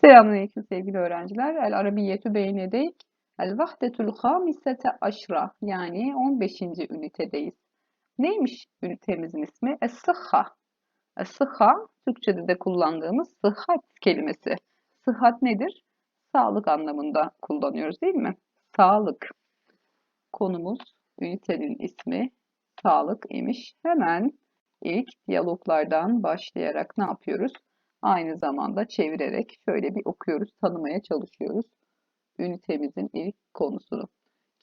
Selamünaleyküm sevgili öğrenciler. El Arabiyyetü beynedeyk. El vahdetul hamisete aşra yani 15. ünitedeyiz. Neymiş ünitemizin ismi? Es-sıhha. Es-sıhha Türkçe'de de kullandığımız sıhhat kelimesi. Sıhhat nedir? Sağlık anlamında kullanıyoruz değil mi? Sağlık. Konumuz, ünitenin ismi sağlık imiş. Hemen ilk diyaloglardan başlayarak ne yapıyoruz? Aynı zamanda çevirerek şöyle bir okuyoruz, tanımaya çalışıyoruz ünitemizin ilk konusunu.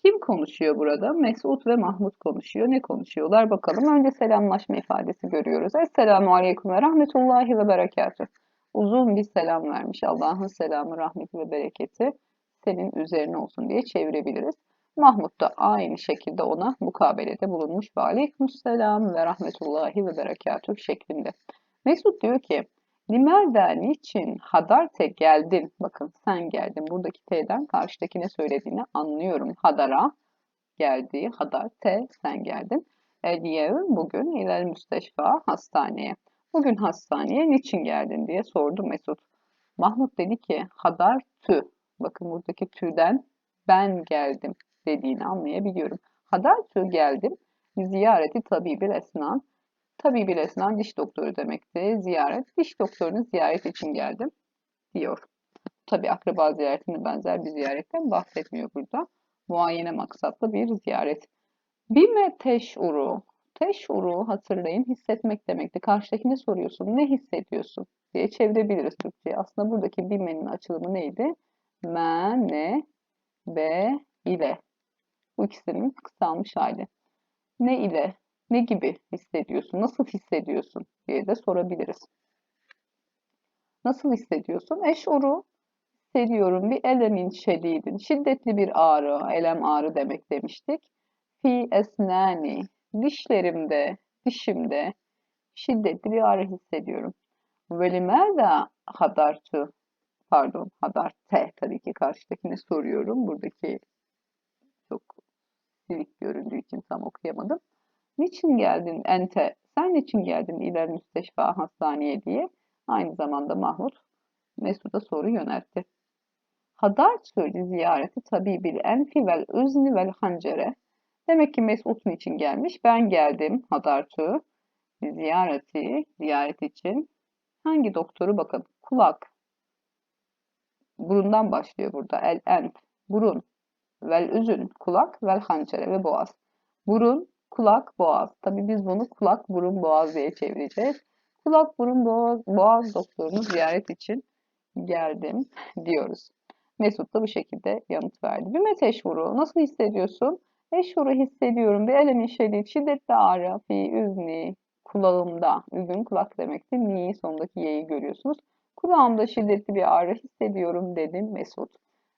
Kim konuşuyor burada? Mesut ve Mahmut konuşuyor. Ne konuşuyorlar bakalım. Önce selamlaşma ifadesi görüyoruz. Esselamu Aleyküm ve Rahmetullahi ve Berekatüh. Uzun bir selam vermiş. Allah'ın selamı, rahmeti ve bereketi senin üzerine olsun diye çevirebiliriz. Mahmut da aynı şekilde ona mukabelede bulunmuş ve aleykümselam ve rahmetullahi ve berekatüh şeklinde. Mesut diyor ki Limerda niçin hadarte geldin? Bakın sen geldin. Buradaki T'den karşıdakine söylediğini anlıyorum. Hadara geldi. Hadarte sen geldin. Eliyev bugün ilel müsteşfa hastaneye. Bugün hastaneye niçin geldin diye sordu Mesut. Mahmut dedi ki hadar tü. Bakın buradaki tüden ben geldim dediğini anlayabiliyorum. Hadar tü geldim. Ziyareti tabibil esnan Tabii bir esnan diş doktoru demekti. Ziyaret, diş doktorunu ziyaret için geldim diyor. Tabii akraba ziyaretine benzer bir ziyaretten bahsetmiyor burada. Muayene maksatlı bir ziyaret. Bime teşuru. Teşuru hatırlayın hissetmek demekti. Karşıdakine soruyorsun ne hissediyorsun diye çevirebiliriz Türkçe'ye. Aslında buradaki bimenin açılımı neydi? Me, ne, be, ile. Bu ikisinin kısalmış hali. Ne ile ne gibi hissediyorsun? Nasıl hissediyorsun diye de sorabiliriz. Nasıl hissediyorsun? Eşuru hissediyorum bir elemin şedidin. Şiddetli bir ağrı, elem ağrı demek demiştik. Fi esnani, dişlerimde, dişimde şiddetli bir ağrı hissediyorum. Velimerde hadartu, pardon hadarte tabii ki karşıdakine soruyorum. Buradaki çok silik göründüğü için tam okuyamadım. Niçin geldin ente? Sen niçin geldin iler müsteşfa hastaneye diye aynı zamanda Mahmut Mesut'a soru yöneltti. Hadar söyledi ziyareti tabibil enfi vel üzni vel hancere. Demek ki Mesut için gelmiş. Ben geldim Hadartu ziyareti, ziyaret için. Hangi doktoru bakın. Kulak. Burundan başlıyor burada. El enf. Burun. Vel üzün. Kulak. Vel hancere ve boğaz. Burun, kulak, boğaz. Tabii biz bunu kulak, burun, boğaz diye çevireceğiz. Kulak, burun, boğaz, boğaz doktorunu ziyaret için geldim diyoruz. Mesut da bu şekilde yanıt verdi. Bir meteşvuru nasıl hissediyorsun? Eşvuru hissediyorum. Bir elemin şiddet, şiddetli ağrı, fi üzni, kulağımda. Üzün kulak demekti. Ni sondaki y'yi görüyorsunuz. Kulağımda şiddetli bir ağrı hissediyorum dedim Mesut.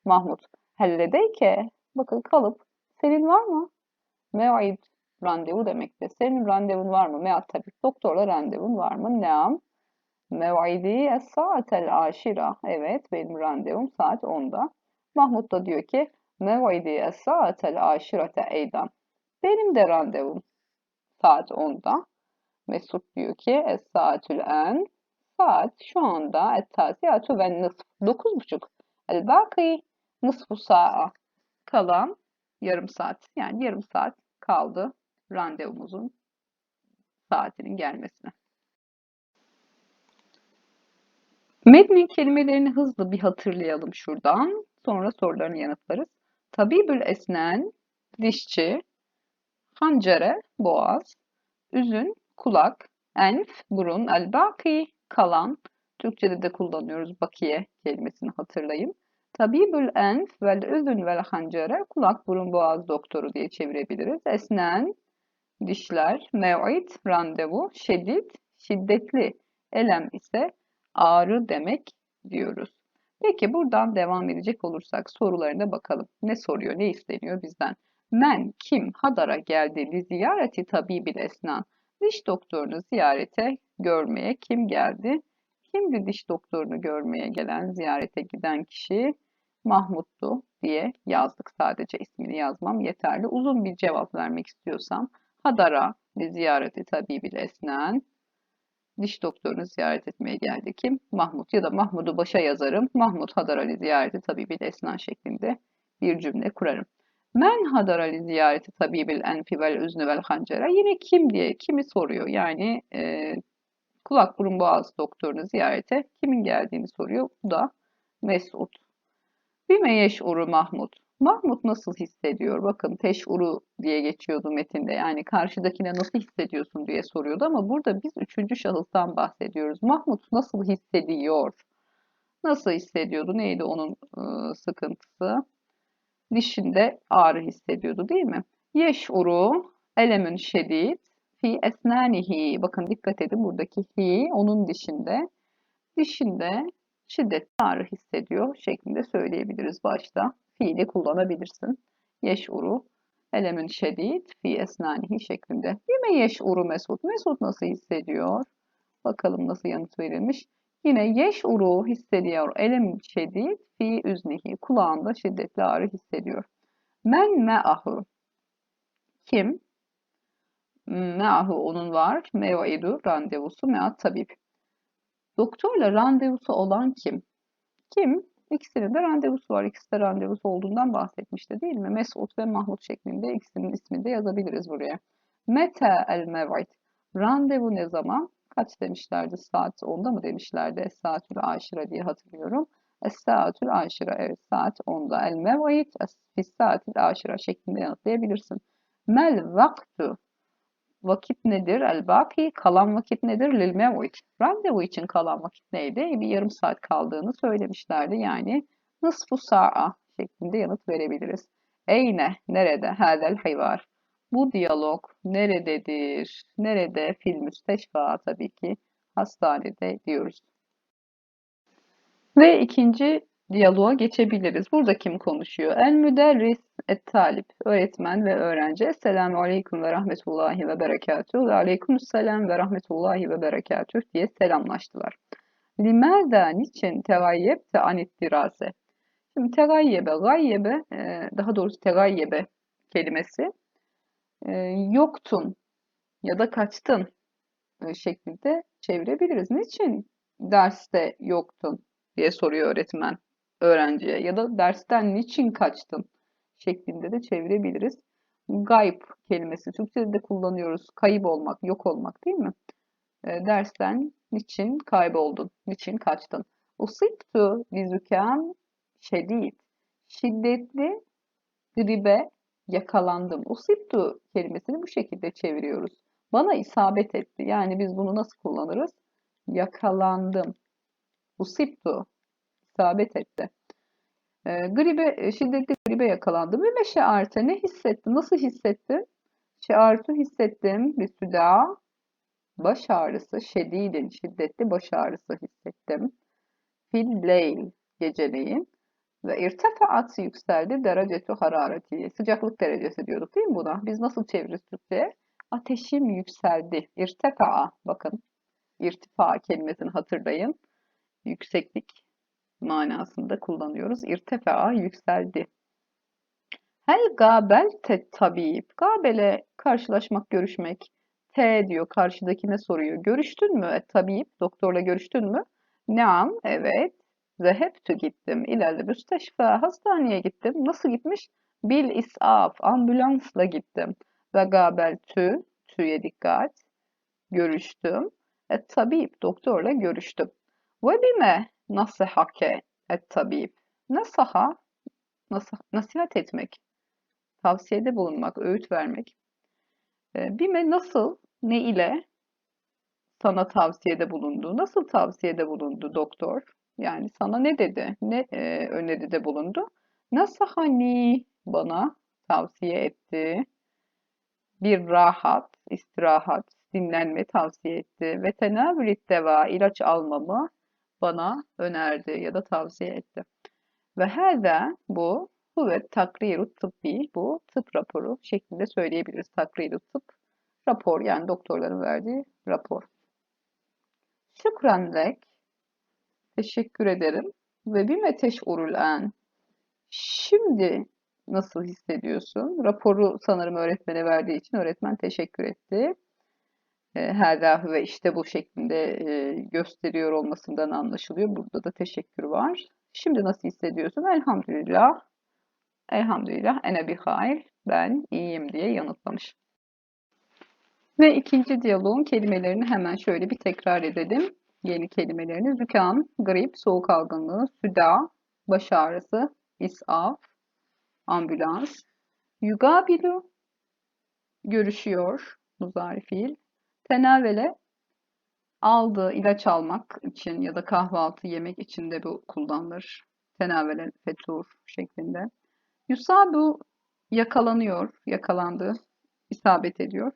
Mahmut. Helledeyke. Bakın kalıp. Senin var mı? Mev'id randevu demektir. Senin randevun var mı? Meğer tabii doktorla randevun var mı? Neam. Mev'idi es-saatel aşira. Evet benim randevum saat 10'da. Mahmut da diyor ki Mev'idi es-saatel aşirete eydan. Benim de randevum saat 10'da. Mesut diyor ki es-saatül en saat şu anda et-tasiyatu ve nısf 9.30 el-baki nısfu sa'a kalan yarım saat yani yarım saat kaldı randevumuzun saatinin gelmesine. Metnin kelimelerini hızlı bir hatırlayalım şuradan. Sonra sorularını yanıtlarız. Tabibül esnen, dişçi, hancere, boğaz, üzün, kulak, enf, burun, elbaki, kalan. Türkçede de kullanıyoruz bakiye kelimesini hatırlayın. Tabibül enf vel üzün vel hancere, kulak, burun, boğaz doktoru diye çevirebiliriz. Esnen, dişler, mev'id, randevu, şiddet, şiddetli, elem ise ağrı demek diyoruz. Peki buradan devam edecek olursak sorularına bakalım. Ne soruyor, ne isteniyor bizden? Men, kim, Hadar'a geldi ziyareti tabibil esnan. Diş doktorunu ziyarete görmeye kim geldi? Kimdi diş doktorunu görmeye gelen, ziyarete giden kişi? Mahmut'tu diye yazdık sadece ismini yazmam yeterli. Uzun bir cevap vermek istiyorsam Hadara li ziyareti tabibil esnan. diş doktorunu ziyaret etmeye geldi. Kim? Mahmut ya da Mahmud'u başa yazarım. Mahmut Hadar Ali ziyareti tabibil esnan şeklinde bir cümle kurarım. Men Hadar Ali ziyareti tabibil enfi vel üznü vel hancera. Yine kim diye kimi soruyor. Yani e, kulak burun boğaz doktorunu ziyarete kimin geldiğini soruyor. Bu da Mesut. Bime yeş'uru Mahmut. Mahmut nasıl hissediyor? Bakın teş'uru diye geçiyordu metinde. Yani karşıdakine nasıl hissediyorsun diye soruyordu ama burada biz üçüncü şahıstan bahsediyoruz. Mahmut nasıl hissediyor? Nasıl hissediyordu? Neydi onun ıı, sıkıntısı? Dişinde ağrı hissediyordu değil mi? Yeş'uru elemün şedid fi esnanihi. Bakın dikkat edin buradaki hi onun dişinde. Dişinde şiddetli ağrı hissediyor şeklinde söyleyebiliriz başta. Fiili kullanabilirsin. Yeş'uru elemin şedid fi esnanihi şeklinde. Yine yeş'uru Mesut. Mesut nasıl hissediyor? Bakalım nasıl yanıt verilmiş. Yine yeş'uru hissediyor. Elem şedid fi üznihi. Kulağında şiddetli ağrı hissediyor. Men me'ahu. Kim? Me'ahu onun var. Mev'idu randevusu me'at tabip. Doktorla randevusu olan kim? Kim? İkisinin de randevusu var. İkisi de randevusu olduğundan bahsetmişti değil mi? Mesut ve Mahmut şeklinde ikisinin ismini de yazabiliriz buraya. Mete el mev'id. Randevu ne zaman? Kaç demişlerdi? Saat 10'da mı demişlerdi? Es-saatül aşira diye hatırlıyorum. Es-saatül aşira. Evet saat 10'da. El mev'id fis-saatil aşira şeklinde yanıtlayabilirsin. Mel vaktu. Vakit nedir? El baki. Kalan vakit nedir? Lil mev'id. Randevu için kalan vakit neydi? Bir yarım saat kaldığını söylemişlerdi. Yani nısfu sa'a şeklinde yanıt verebiliriz. Eyne, nerede? Hadel hayvar. Bu diyalog nerededir? Nerede? Fil müsteşfa tabii ki hastanede diyoruz. Ve ikinci diyaloğa geçebiliriz. Burada kim konuşuyor? El müderris et talip, öğretmen ve öğrenci. Esselamu aleyküm ve rahmetullahi ve berekatüh ve aleykümselam ve rahmetullahi ve berekatüh diye selamlaştılar. Limâdâ niçin tegayyebte anit dirase? Şimdi tegayyebe, gayyebe, e, daha doğrusu tegayyebe kelimesi e, yoktun ya da kaçtın e, şeklinde çevirebiliriz. Niçin derste yoktun diye soruyor öğretmen öğrenciye ya da dersten niçin kaçtın şeklinde de çevirebiliriz. Gayb kelimesi Türkçe'de de kullanıyoruz. Kayıp olmak, yok olmak değil mi? E, dersten niçin kayboldun, niçin kaçtın? Usibtu bizüken şedid. Şiddetli gribe yakalandım. Usibtu kelimesini bu şekilde çeviriyoruz. Bana isabet etti. Yani biz bunu nasıl kullanırız? Yakalandım. Usibtu. isabet etti. E, gribe, şiddetli gribe yakalandım. Ve meşearte ne hissettim? Nasıl hissettim? Şeartu hissettim. Bir süda. Baş ağrısı. Şedidin. Şiddetli baş ağrısı hissettim. Fil leyl. Geceleyin. Ve irtefaat yükseldi derecetu harareti. Sıcaklık derecesi diyorduk değil mi buna? Biz nasıl çeviririz Türkçe'ye? Ateşim yükseldi. İrtefa'a. Bakın. irtifa kelimesini hatırlayın. Yükseklik manasında kullanıyoruz. İrtefa'a yükseldi. Hel gabel te tabib. Gabele karşılaşmak, görüşmek. T diyor karşıdakine soruyor. Görüştün mü? E, tabib, doktorla görüştün mü? Neam, evet. Zehebtü gittim. İleride müsteşfa, hastaneye gittim. Nasıl gitmiş? Bil isaf, ambulansla gittim. Ve gabel tü, tüye dikkat. Görüştüm. Et tabib, doktorla görüştüm. Ve bime nasihake et tabib. Nasaha, nasih, nasihat etmek. Tavsiyede bulunmak, öğüt vermek. E, bime nasıl, ne ile sana tavsiyede bulundu? Nasıl tavsiyede bulundu doktor? Yani sana ne dedi? Ne e, öneride bulundu? Nasahani bana tavsiye etti. Bir rahat, istirahat, dinlenme tavsiye etti. Ve tenavülit deva, ilaç almamı bana önerdi ya da tavsiye etti. Ve hâzâ bu huve takriru tıbbi, bu tıp raporu şeklinde söyleyebiliriz. Takriru tıp, rapor yani doktorların verdiği rapor. Şükran lek, teşekkür ederim. Ve bime teş'urul an, şimdi nasıl hissediyorsun? Raporu sanırım öğretmene verdiği için öğretmen teşekkür etti. E, hâzâ ve işte bu şeklinde e, gösteriyor olmasından anlaşılıyor. Burada da teşekkür var. Şimdi nasıl hissediyorsun? Elhamdülillah. Elhamdülillah ene bi hayr. Ben iyiyim diye yanıtlamış. Ve ikinci diyaloğun kelimelerini hemen şöyle bir tekrar edelim. Yeni kelimelerini. Zükam, grip, soğuk algınlığı, süda, baş ağrısı, isaf, ambulans, yugabilu, görüşüyor, muzari fiil, tenavele, aldığı ilaç almak için ya da kahvaltı yemek için de bu kullanılır. Tenavele, fetur şeklinde. Yusabu, yakalanıyor, yakalandı, isabet ediyor.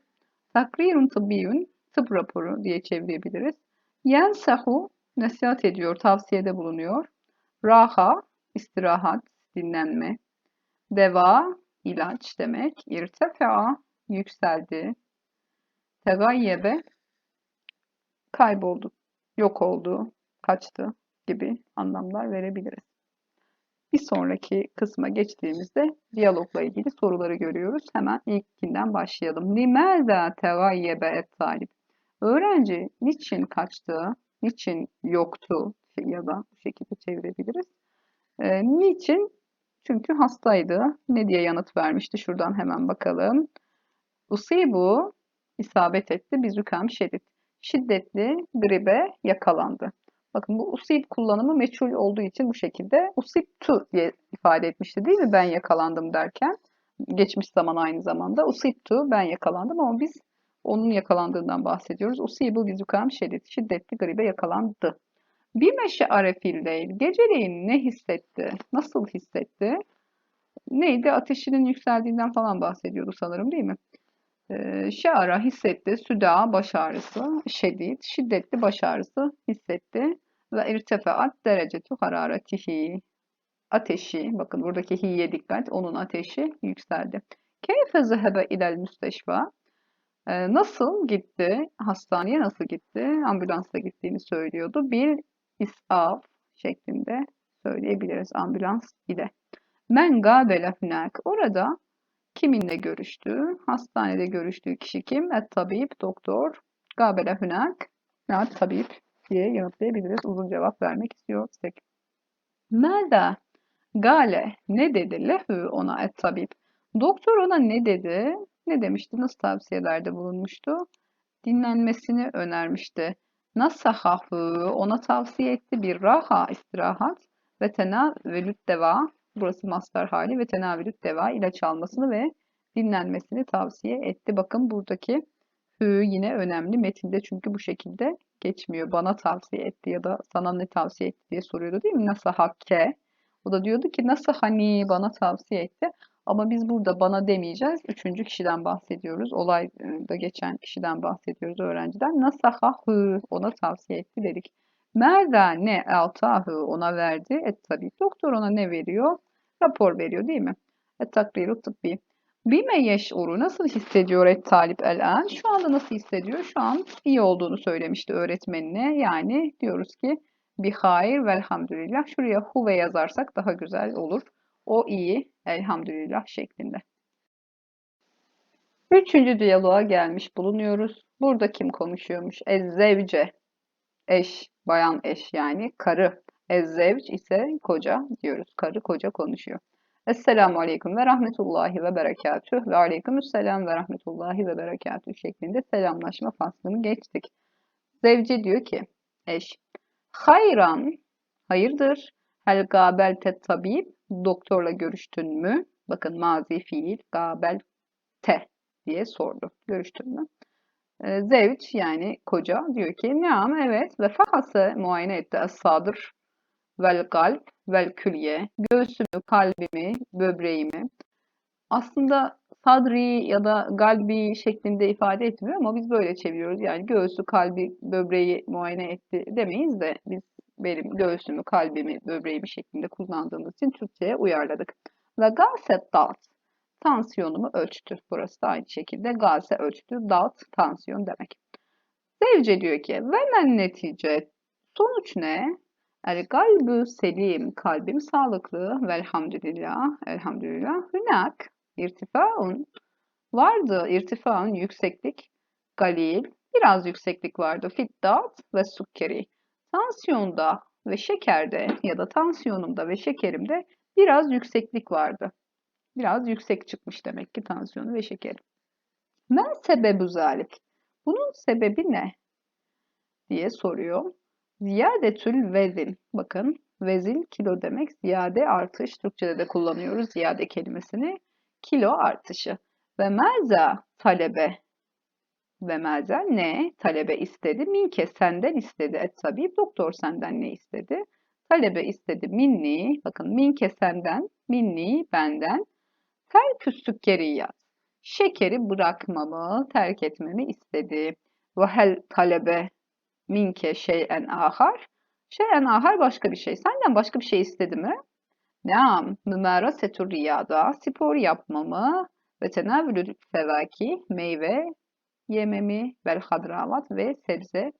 Takrirun tıbbiyun, tıp raporu diye çevirebiliriz. Yensahu, nasihat ediyor, tavsiyede bulunuyor. Raha, istirahat, dinlenme. Deva, ilaç demek. İrtefa, yükseldi. Tegayyebe, kayboldu, yok oldu, kaçtı gibi anlamlar verebiliriz. Bir sonraki kısma geçtiğimizde diyalogla ilgili soruları görüyoruz. Hemen ilkinden başlayalım. Limâzâ tegayyebe et talip. Öğrenci niçin kaçtı, niçin yoktu ya da bu şekilde çevirebiliriz. E, niçin? Çünkü hastaydı. Ne diye yanıt vermişti? Şuradan hemen bakalım. Usibu isabet etti. Bizükam şiddet. Şiddetli gribe yakalandı. Bakın bu usib kullanımı meçhul olduğu için bu şekilde usibtu diye ifade etmişti değil mi? Ben yakalandım derken. Geçmiş zaman aynı zamanda. Usibtu ben yakalandım ama biz onun yakalandığından bahsediyoruz. Usibu bizukam şiddet. Şiddetli gribe yakalandı. Bir meşe arefil değil. Geceleyin ne hissetti? Nasıl hissetti? Neydi? Ateşinin yükseldiğinden falan bahsediyordu sanırım değil mi? Ee, şeara hissetti. Süda baş ağrısı. Şedid. Şiddetli baş ağrısı hissetti. Ve irtefaat derecetu hararetihi. Ateşi. Bakın buradaki hiye dikkat. Onun ateşi yükseldi. Keyfe zehebe ilel müsteşfa. Ee, nasıl gitti? Hastaneye nasıl gitti? Ambulansla gittiğini söylüyordu. Bir isaf şeklinde söyleyebiliriz ambulans ile. Men gâbele hünak. Orada kiminle görüştü? Hastanede görüştüğü kişi kim? Et tabip, doktor. Gâbele hünak. Ya tabip diye yanıtlayabiliriz. Uzun cevap vermek istiyorsak. Melda Gale ne dedi? Lehü ona et tabip. Doktor ona ne dedi? Ne demişti? Nasıl tavsiyelerde bulunmuştu? Dinlenmesini önermişti. Nasahahı ona tavsiye etti bir raha istirahat ve tenavelüt deva burası master hali ve tenavelüt deva ilaç almasını ve dinlenmesini tavsiye etti. Bakın buradaki hü yine önemli metinde çünkü bu şekilde geçmiyor. Bana tavsiye etti ya da sana ne tavsiye etti diye soruyordu değil mi? Nasıl hakke? O da diyordu ki nasıl hani bana tavsiye etti. Ama biz burada bana demeyeceğiz. Üçüncü kişiden bahsediyoruz. Olayda geçen kişiden bahsediyoruz öğrenciden. Nasahahı ona tavsiye etti dedik. Merda ne altahı ona verdi. Et tabi doktor ona ne veriyor? Rapor veriyor değil mi? Et takriru tıbbi. Bime yeş'uru nasıl hissediyor et talip el Şu anda nasıl hissediyor? Şu an iyi olduğunu söylemişti öğretmenine. Yani diyoruz ki bir hayır velhamdülillah. Şuraya huve yazarsak daha güzel olur. O iyi elhamdülillah şeklinde. Üçüncü diyaloğa gelmiş bulunuyoruz. Burada kim konuşuyormuş? Ezzevce. Eş, bayan eş yani karı. Ezzevc ise koca diyoruz. Karı koca konuşuyor. Esselamu Aleyküm ve Rahmetullahi ve Berekatüh ve Aleykümselam ve Rahmetullahi ve Berekatüh şeklinde selamlaşma faslını geçtik. Zevci diyor ki, eş, hayran, hayırdır, hel gabel tet tabib, doktorla görüştün mü? Bakın mazi fiil, gabel te diye sordu. Görüştün mü? Ee, zevç yani koca diyor ki neam evet ve fahası muayene etti es-sadır vel kalp vel külye göğsümü, kalbimi, böbreğimi aslında sadri ya da galbi şeklinde ifade etmiyor ama biz böyle çeviriyoruz. Yani göğsü, kalbi, böbreği muayene etti demeyiz de biz benim göğsümü, kalbimi, böbreğimi şeklinde kullandığımız için Türkçe'ye uyarladık. Ve gaset dalt. Tansiyonumu ölçtü. Burası da aynı şekilde gase ölçtü. Dalt tansiyon demek. Sevce diyor ki ve men netice sonuç ne? El kalbü selim, kalbim sağlıklı. Velhamdülillah, elhamdülillah. Hünak, irtifaun. Vardı irtifaun, yükseklik. Galil, biraz yükseklik vardı. Fiddat ve sukkeri. Tansiyonda ve şekerde ya da tansiyonumda ve şekerimde biraz yükseklik vardı. Biraz yüksek çıkmış demek ki tansiyonu ve şekerim. Men sebebu zalik. Bunun sebebi ne? diye soruyor. Ziyadetül vezin. Bakın vezin kilo demek. Ziyade artış. Türkçe'de de kullanıyoruz ziyade kelimesini. Kilo artışı. Ve merza talebe. Ve merza ne? Talebe istedi. Minke senden istedi. Et tabip. Doktor senden ne istedi? Talebe istedi minni. Bakın minke senden. Minni benden. Terkü sükkeriyat. Şekeri bırakmamı, terk etmemi istedi. Ve hel talebe minke şeyen ahar. Şeyen ahar başka bir şey. Senden başka bir şey istedi mi? Naam, mümarasetur riyada, spor yapmamı ve tenavülü fevaki, meyve yememi, vel hadravat ve sebze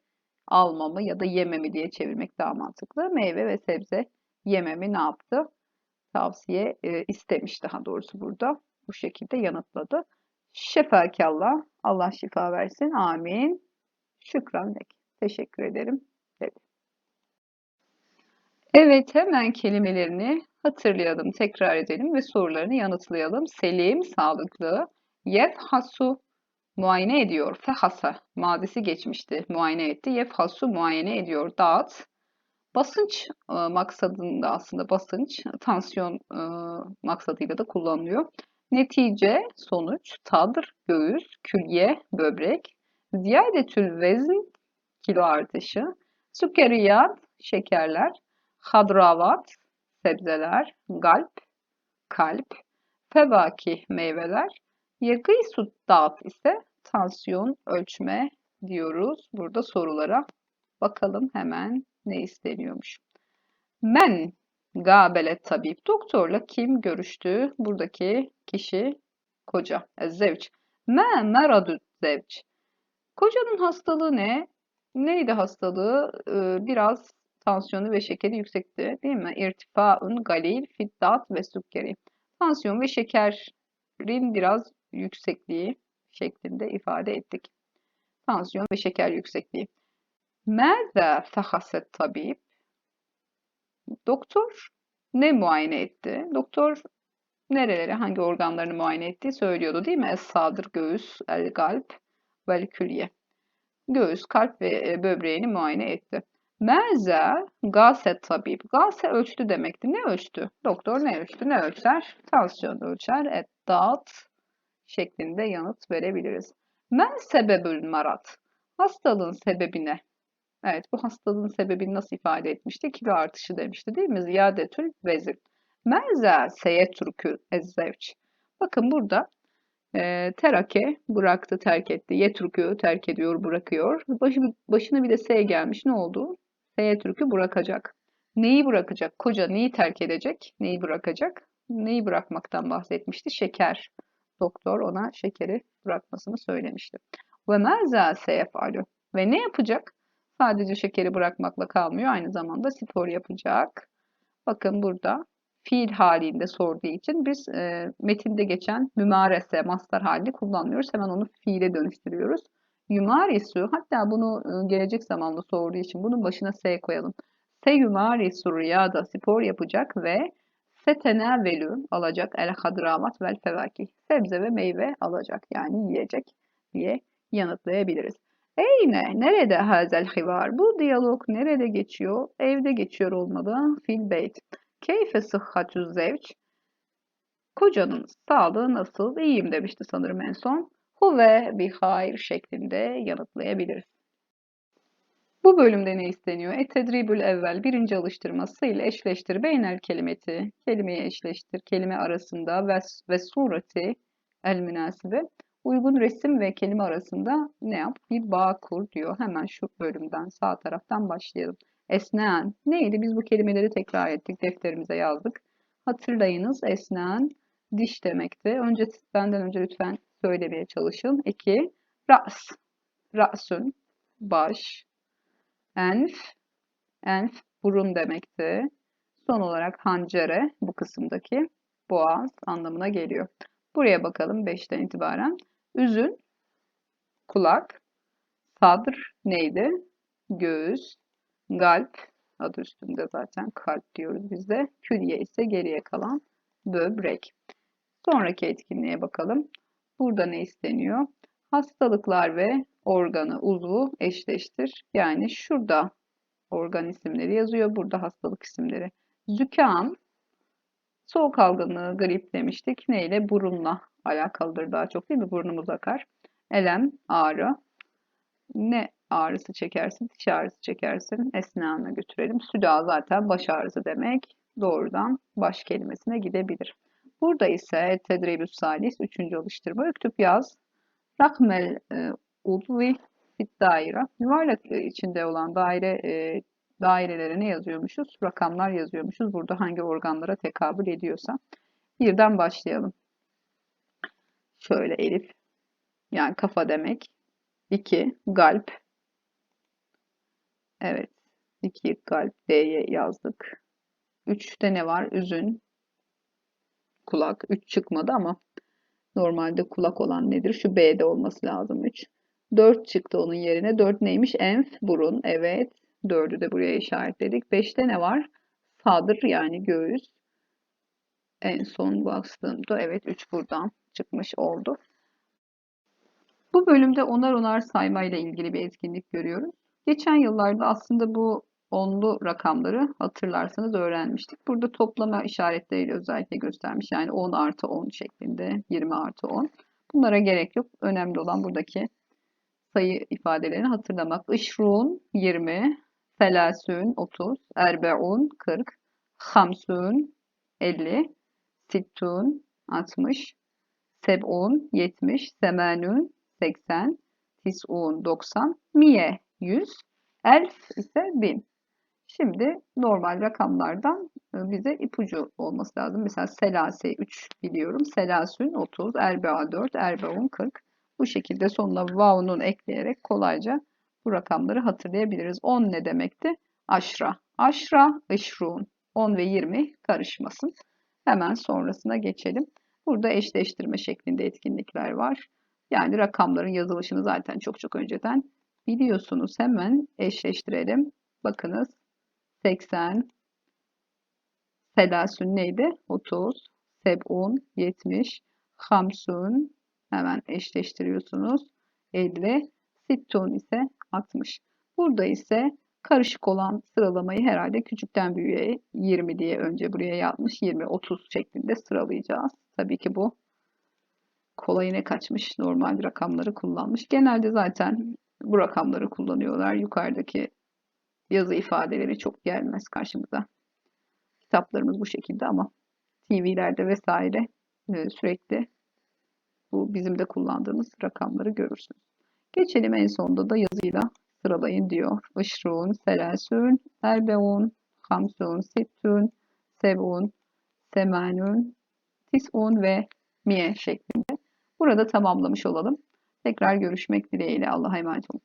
almamı ya da yememi diye çevirmek daha mantıklı. Meyve ve sebze yememi ne yaptı? Tavsiye e, istemiş daha doğrusu burada. Bu şekilde yanıtladı. Şefakallah. Allah şifa versin. Amin. Şükran lek. Teşekkür ederim. Dedi. Evet hemen kelimelerini hatırlayalım, tekrar edelim ve sorularını yanıtlayalım. Selim, sağlıklı. Yefhasu, muayene ediyor. Fehasa, madisi geçmişti, muayene etti. Yefhasu, muayene ediyor. Dağıt, basınç e, maksadında aslında basınç, tansiyon e, maksadıyla da kullanılıyor. Netice, sonuç, tadır, göğüs, külye, böbrek. Ziyadetül vezn, kilo artışı. Sükeriyat, şekerler. Hadravat, sebzeler. Galp, kalp. Fevaki, meyveler. Yegîsud dağıt ise tansiyon ölçme diyoruz. Burada sorulara bakalım hemen ne isteniyormuş. Men gabelet tabip. Doktorla kim görüştü? Buradaki kişi koca. Zevç. Me meradu zevç. Kocanın hastalığı ne? Neydi hastalığı? Ee, biraz tansiyonu ve şekeri yüksekti değil mi? İrtifaun galil fiddat ve sukkeri. Tansiyon ve şekerin biraz yüksekliği şeklinde ifade ettik. Tansiyon ve şeker yüksekliği. Mâzâ fehaset tabip? Doktor ne muayene etti? Doktor nereleri, hangi organlarını muayene ettiği söylüyordu değil mi? Es-sadır, göğüs, el-galp, vel külye. Göğüs, kalp ve e, böbreğini muayene etti. Merza gase tabip. Gase ölçtü demekti. Ne ölçtü? Doktor ne ölçtü? Ne ölçer? Tansiyon ölçer. Et dağıt şeklinde yanıt verebiliriz. Men sebebül marat. Hastalığın sebebi ne? Evet bu hastalığın sebebini nasıl ifade etmişti? Kilo artışı demişti değil mi? Ziyadetül vezin. Merza seyetrükü ezzevç. Bakın burada e, terake bıraktı, terk etti. Yetrükü terk ediyor, bırakıyor. Başı, başına bir de S gelmiş. Ne oldu? Seyetrükü bırakacak. Neyi bırakacak? Koca neyi terk edecek? Neyi bırakacak? Neyi bırakmaktan bahsetmişti? Şeker. Doktor ona şekeri bırakmasını söylemişti. Ve merza seyefalu. Ve ne yapacak? Sadece şekeri bırakmakla kalmıyor. Aynı zamanda spor yapacak. Bakın burada fiil halinde sorduğu için biz e, metinde geçen mümarese, mastar halini kullanmıyoruz. Hemen onu fiile dönüştürüyoruz. Yumarisu, hatta bunu e, gelecek zamanlı sorduğu için bunun başına S koyalım. Se yumarisu riyada spor yapacak ve setenevvelü alacak el hadramat vel fevakih. Sebze ve meyve alacak yani yiyecek diye yanıtlayabiliriz. Eyne, nerede hazel hivar? Bu diyalog nerede geçiyor? Evde geçiyor olmalı. Fil beyt. Keyfe sıhhatü zevç. Kocanın sağlığı nasıl? İyiyim demişti sanırım en son. Huve bi hayır şeklinde yanıtlayabiliriz. Bu bölümde ne isteniyor? Etedribül evvel birinci alıştırması ile eşleştir beynel kelimeti. Kelimeyi eşleştir. Kelime arasında ve, ve sureti el münasibe. Uygun resim ve kelime arasında ne yap? Bir bağ kur diyor. Hemen şu bölümden sağ taraftan başlayalım. Esnen neydi? Biz bu kelimeleri tekrar ettik. Defterimize yazdık. Hatırlayınız esnen diş demekti. Önce benden önce lütfen söylemeye çalışın. İki, ras. Rasün, baş. Enf, enf burun demekti. Son olarak hancere bu kısımdaki boğaz anlamına geliyor. Buraya bakalım 5'ten itibaren. Üzün, kulak, Sadr neydi? Göğüs. Galp adı üstünde zaten kalp diyoruz biz de. Külye ise geriye kalan böbrek. Sonraki etkinliğe bakalım. Burada ne isteniyor? Hastalıklar ve organı, uzvu eşleştir. Yani şurada organ isimleri yazıyor, burada hastalık isimleri. Zükam, soğuk algınlığı, grip demiştik. Neyle? Burunla alakalıdır daha çok değil mi? Burnumuz akar. Elem, ağrı. Ne ağrısı çekersin? Diş ağrısı çekersin. Esnağına götürelim. Süda zaten baş ağrısı demek. Doğrudan baş kelimesine gidebilir. Burada ise tedribüs salis, üçüncü alıştırma. Üktüp yaz. Rakmel e, udvi fit daire. Yuvarlak içinde olan daire e, dairelere ne yazıyormuşuz? Rakamlar yazıyormuşuz. Burada hangi organlara tekabül ediyorsa. Birden başlayalım. Şöyle elif. Yani kafa demek. 2. Galp. Evet. 2 galp D'ye yazdık. 3'te ne var? Üzün. Kulak. 3 çıkmadı ama normalde kulak olan nedir? Şu B'de olması lazım 3. 4 çıktı onun yerine. 4 neymiş? Enf, burun. Evet. 4'ü de buraya işaretledik. 5'te ne var? Sadır yani göğüs. En son bastığımda evet 3 buradan çıkmış oldu. Bu bölümde onar onar sayma ile ilgili bir etkinlik görüyoruz. Geçen yıllarda aslında bu onlu rakamları hatırlarsanız öğrenmiştik. Burada toplama işaretleriyle özellikle göstermiş. Yani 10 artı 10 şeklinde 20 artı 10. Bunlara gerek yok. Önemli olan buradaki sayı ifadelerini hatırlamak. Işrun 20, felasün 30, erbeun 40, hamsun 50, sittun 60, sebun 70, semenun 80, tis'un 90, miye 100, elf ise 1000. Şimdi normal rakamlardan e, bize ipucu olması lazım. Mesela selase 3 biliyorum. Selasün 30, erbea 4, erbeun 40. Bu şekilde sonuna vav'un ekleyerek kolayca bu rakamları hatırlayabiliriz. 10 ne demekti? Aşra. Aşra, ışrun. 10 ve 20 karışmasın. Hemen sonrasına geçelim. Burada eşleştirme şeklinde etkinlikler var. Yani rakamların yazılışını zaten çok çok önceden biliyorsunuz. Hemen eşleştirelim. Bakınız 80 Selasün neydi? 30 Sebun 70 Hamsun hemen eşleştiriyorsunuz. 50 Sittun ise 60. Burada ise karışık olan sıralamayı herhalde küçükten büyüğe 20 diye önce buraya yapmış. 20, 30 şeklinde sıralayacağız. Tabii ki bu kolayına kaçmış. Normal rakamları kullanmış. Genelde zaten bu rakamları kullanıyorlar. Yukarıdaki yazı ifadeleri çok gelmez karşımıza. Kitaplarımız bu şekilde ama TV'lerde vesaire e, sürekli bu bizim de kullandığımız rakamları görürsünüz. Geçelim en sonunda da yazıyla sıralayın diyor. Işrun, selasün, erbeun, hamsun, sittun, sebun, semanun, tis'un ve miye şeklinde. Burada tamamlamış olalım. Tekrar görüşmek dileğiyle. Allah'a emanet olun.